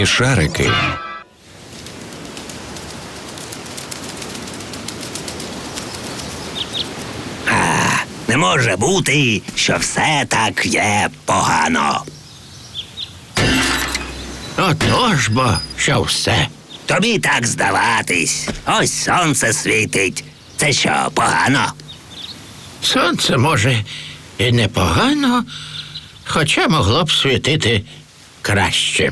Смішарики. Не може бути, що все так є погано. Отож бо, що все. Тобі так здаватись. Ось сонце світить. Це що, погано? Сонце може і непогано, хоча могло б світити краще.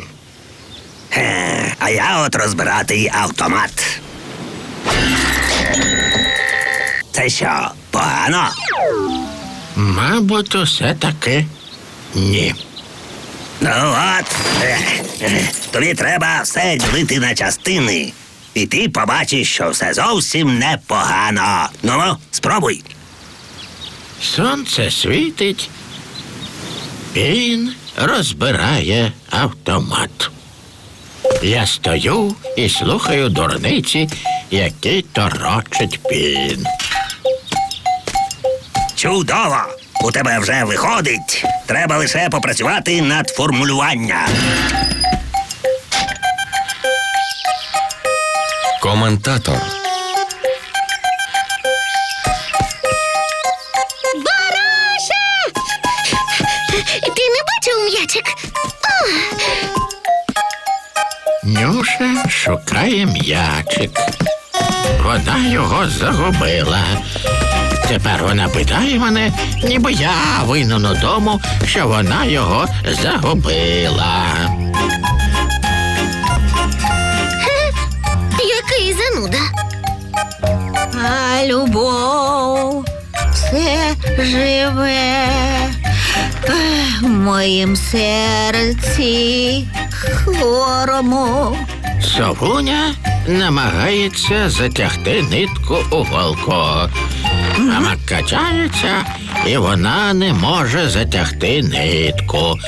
Е, а я от розбирати автомат. Це що, погано? Мабуть, усе таки ні. Ну от, е, е, тобі треба все ділити на частини. І ти побачиш, що все зовсім непогано. Ну, спробуй. Сонце світить, він розбирає автомат. Я стою і слухаю дурниці, які торочить пін. Чудово! У тебе вже виходить. Треба лише попрацювати над формулюванням. Коментатор. Нюша шукає м'ячик. Вона його загубила. Тепер вона питає мене, ніби я винен у тому, що вона його загубила. який зануда. А любов все живе в моїм серці хворому. Совуня намагається затягти нитку у голку. Мама качається, і вона не може затягти нитку.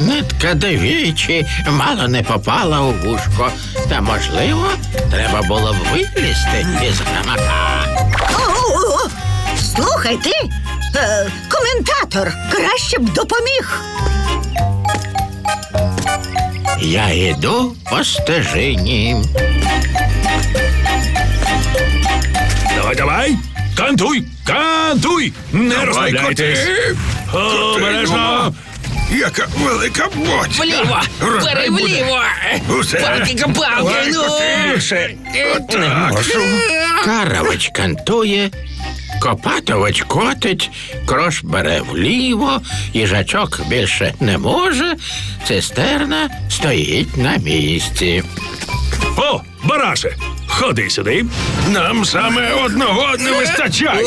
Нитка двічі мало не попала у вушко, та, можливо, треба було б вилізти із гамака. Слухай ти, е, коментатор, краще б допоміг. Я йду по стежині. Давай, давай! Кантуй! Кантуй! Не розслабляйтесь! Обережно! Яка велика боць! Вліво! Бери вліво! Усе. Палки-палки, ну! Не можу. Каравич кантує, Копатович котить, крош бере вліво, їжачок більше не може, цистерна стоїть на місці. О, бараше! Ходи сюди! Нам саме одного не вистачає.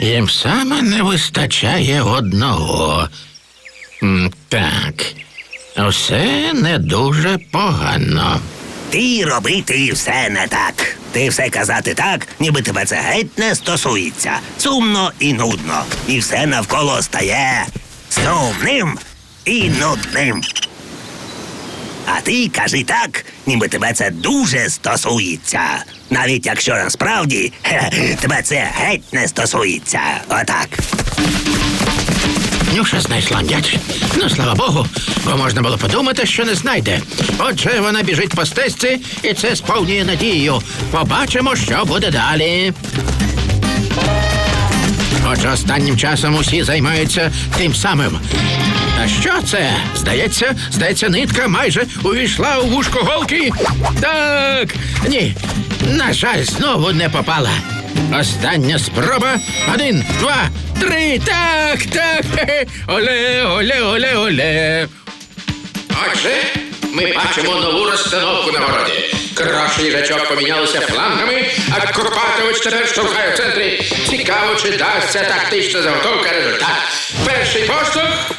Їм саме не вистачає одного. Так, усе не дуже погано. Ти робити все не так. Ти все казати так, ніби тебе це геть не стосується. Сумно і нудно. І все навколо стає сумним і нудним. А ти кажи так, ніби тебе це дуже стосується. Навіть якщо насправді хе, тебе це геть не стосується. Отак. Нюша знайшла м'яч. Ну, слава Богу, бо можна було подумати, що не знайде. Отже, вона біжить по стежці, і це сповнює надію. Побачимо, що буде далі. Отже, останнім часом усі займаються тим самим. А що це? Здається, здається, нитка майже увійшла у вушко голки. Так, ні, на жаль, знову не попала. Остання спроба. Один, два, три. Так, так. Оле, оле, оле, оле. Отже, ми бачимо нову розстановку на городі. Крош і їжачок помінялися флангами, а Копатович тепер штовхає в центрі. Цікаво, чи дасться тактична заготовка результат. Перший поштовх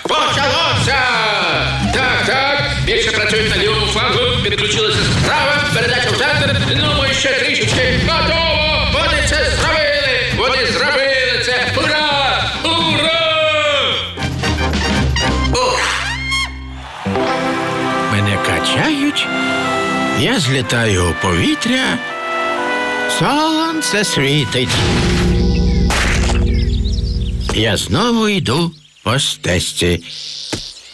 я злітаю у повітря, сонце світить. Я знову йду по стежці.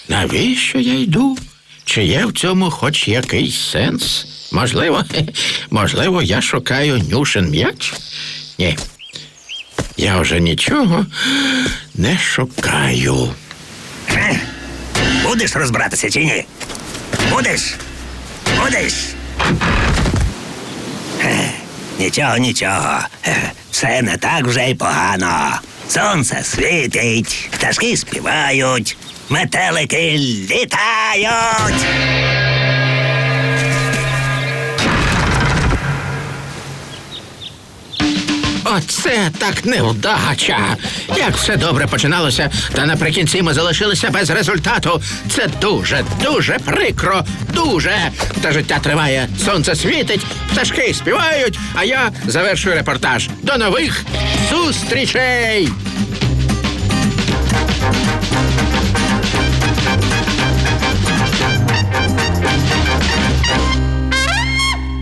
Навіщо я йду? Чи є в цьому хоч якийсь сенс? Можливо, можливо, я шукаю нюшин м'яч? Ні. Я вже нічого не шукаю. Будеш розбиратися чи ні? Будеш? Будеш? Нічого, нічого. Все не так вже й погано. Сонце світить, пташки співають, метелики літають. Оце так невдача. Як все добре починалося, та наприкінці ми залишилися без результату. Це дуже, дуже прикро. Дуже. Та життя триває, сонце світить, пташки співають, а я завершую репортаж. До нових зустрічей!